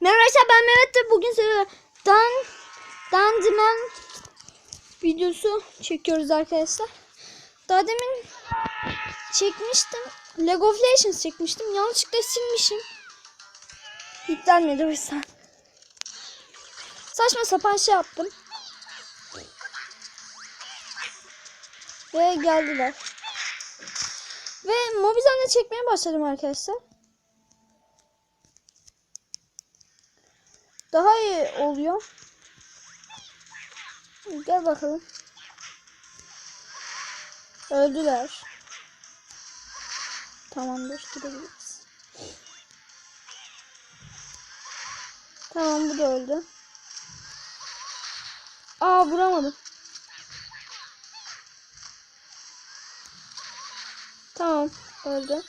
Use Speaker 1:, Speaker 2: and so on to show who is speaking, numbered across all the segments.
Speaker 1: Merhaba arkadaşlar ben Mehmet de bugün size Dan Dandimen videosu çekiyoruz arkadaşlar. Daha demin çekmiştim. Lego of Legends çekmiştim. Yanlışlıkla silmişim. Yüklenmedi o yüzden. Saçma sapan şey yaptım. Ve geldiler. Ve Mobizen'de çekmeye başladım arkadaşlar. Daha iyi oluyor. Gel bakalım. Öldüler. Tamamdır. Gidebiliriz. Tamam bu da öldü. Aa vuramadım. Tamam öldü.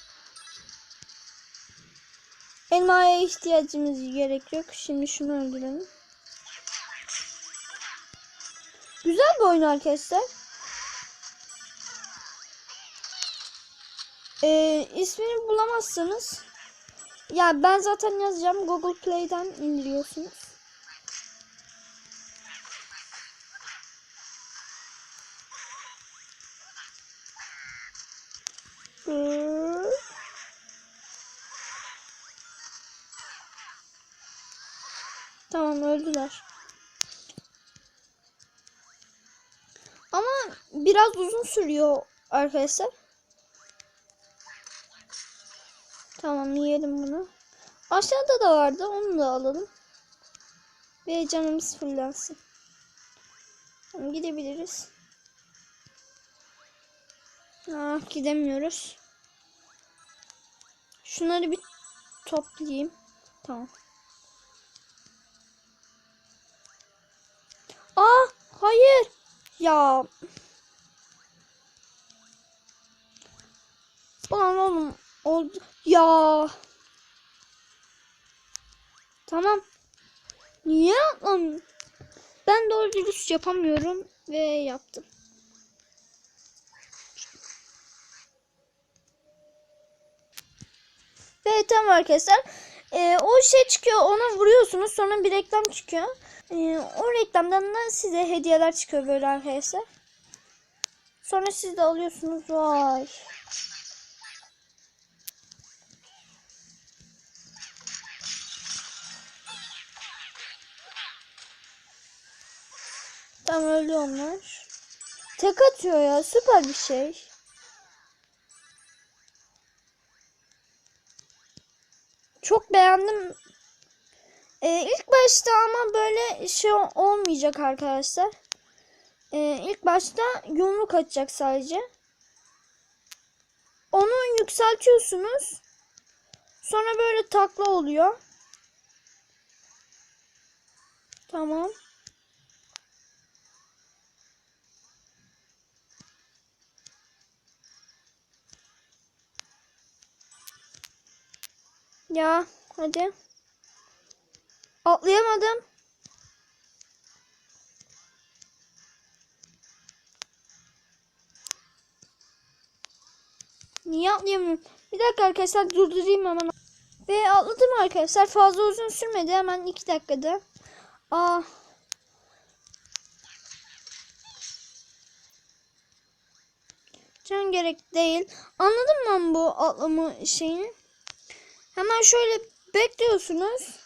Speaker 1: Elmaya ihtiyacımız gerek yok. Şimdi şunu öldürelim. Güzel bir oyun arkadaşlar. Ee, ismini bulamazsanız ya ben zaten yazacağım. Google Play'den indiriyorsunuz. Hı. Tamam öldüler. Ama biraz uzun sürüyor arkadaşlar. Tamam yiyelim bunu. Aşağıda da vardı. Onu da alalım. Ve canımız fullensin. Tamam, gidebiliriz. Ah, gidemiyoruz. Şunları bir toplayayım. Tamam. Aa, hayır. Ya. Ulan oğlum oldu. Ya. Tamam. Niye atlam? Ben doğru dürüst yapamıyorum ve yaptım. Ve tamam arkadaşlar. Ee, o şey çıkıyor ona vuruyorsunuz sonra bir reklam çıkıyor. Ee, o reklamdan da size hediyeler çıkıyor böyle arkadaşlar. Sonra siz de alıyorsunuz. Vay. Tam öldü onlar. Tek atıyor ya süper bir şey. Çok beğendim. Ee, ilk başta ama böyle şey olmayacak arkadaşlar. Ee, ilk başta yumruk atacak sadece. Onu yükseltiyorsunuz. Sonra böyle takla oluyor. Tamam. Ya hadi. Atlayamadım. Niye atlayamıyorum? Bir dakika arkadaşlar durdurayım hemen. Ve atladım arkadaşlar. Fazla uzun sürmedi. Hemen iki dakikada. Aa. Can gerek değil. Anladım ben bu atlama şeyini. Hemen şöyle bekliyorsunuz.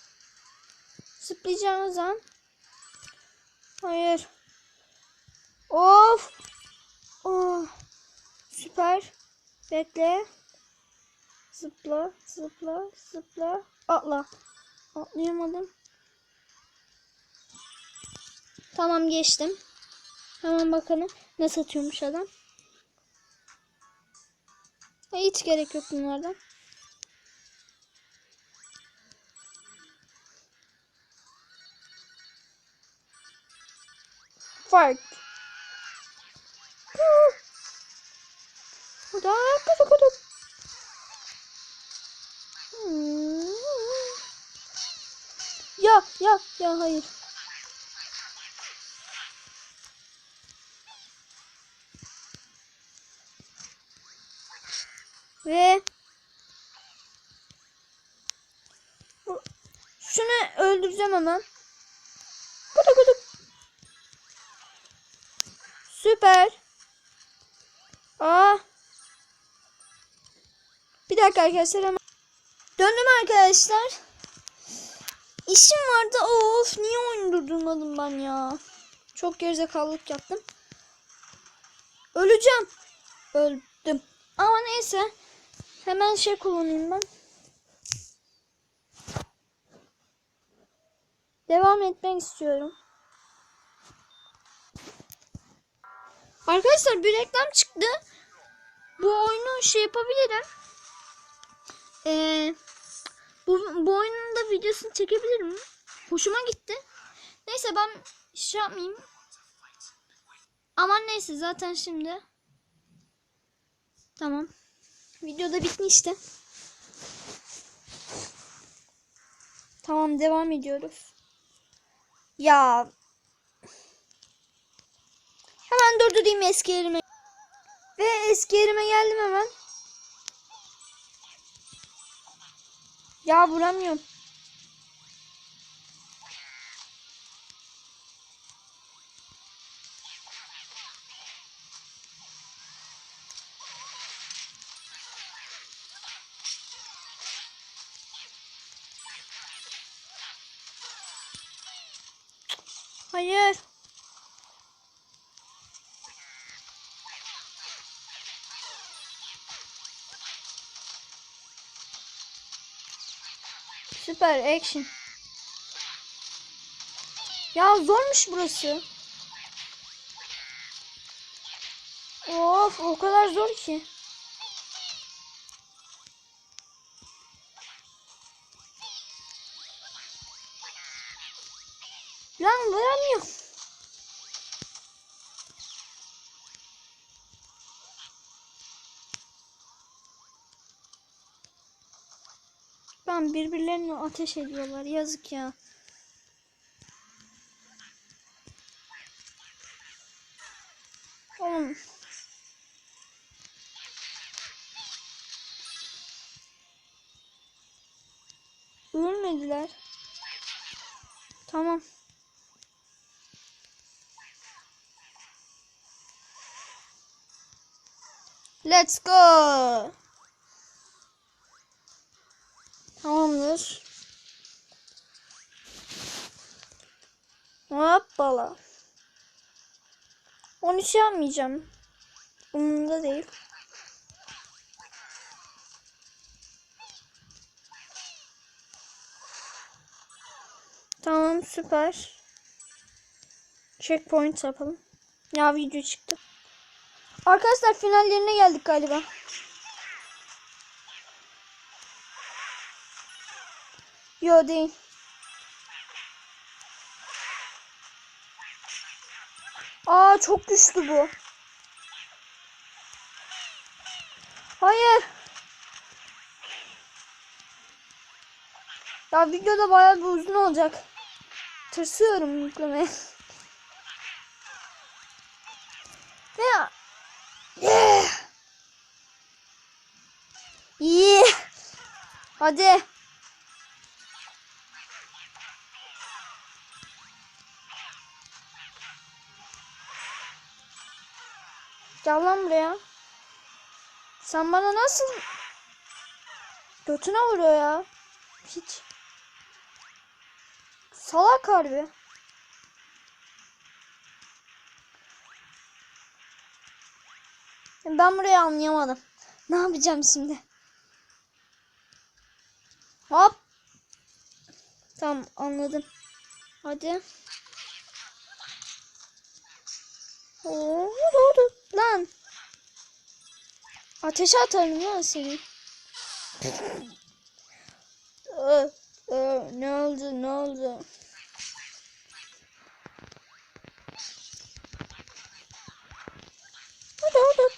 Speaker 1: Zıplayacağınız an. Hayır. Of. Oh. Süper. Bekle. Zıpla, zıpla, zıpla. Atla. Atlayamadım. Tamam geçtim. Hemen bakalım nasıl atıyormuş adam. Hiç gerek yok bunlardan. Fark. Burada kutu kutu. Ya ya ya hayır. Ve Şunu öldüreceğim hemen. Süper. Aa. Bir dakika arkadaşlar hemen. Döndüm arkadaşlar. İşim vardı. Of niye oyun durdurmadım ben ya. Çok gerizekalılık yaptım. Öleceğim. Öldüm. Ama neyse. Hemen şey kullanayım ben. Devam etmek istiyorum. Arkadaşlar bir reklam çıktı. Bu oyunu şey yapabilirim. Ee, bu, bu oyunun da videosunu çekebilirim. Hoşuma gitti. Neyse ben şey yapmayayım. Aman neyse zaten şimdi. Tamam. Video da bitti işte. Tamam devam ediyoruz. Ya. Hemen durdurayım eski yerime. Ve eski yerime geldim hemen. Ya vuramıyorum. Hayır. Süper action. Ya zormuş burası. Of o kadar zor ki. Lan vuramıyorum. Ben birbirlerine ateş ediyorlar. Yazık ya. Oğlum. Ölmediler. Tamam. Let's go. Tamamdır. Hoppala. Onu şey yapmayacağım. Umurumda değil. Tamam süper. Checkpoint yapalım. Ya video çıktı. Arkadaşlar finallerine geldik galiba. Yo değil. Aa çok güçlü bu. Hayır. Ya videoda bayağı bir uzun olacak. Tırsıyorum yüklemeye. Ve Yeah. Yeah. Hadi. Gel lan buraya. Sen bana nasıl götüne vuruyor ya? Hiç. Salak harbi. Ben burayı anlayamadım. Ne yapacağım şimdi? Hop. Tamam anladım. Hadi. Oo, doğru. Lan. Ateşe atarım lan seni. Aa, aa, ne oldu ne oldu? Hadi hadi.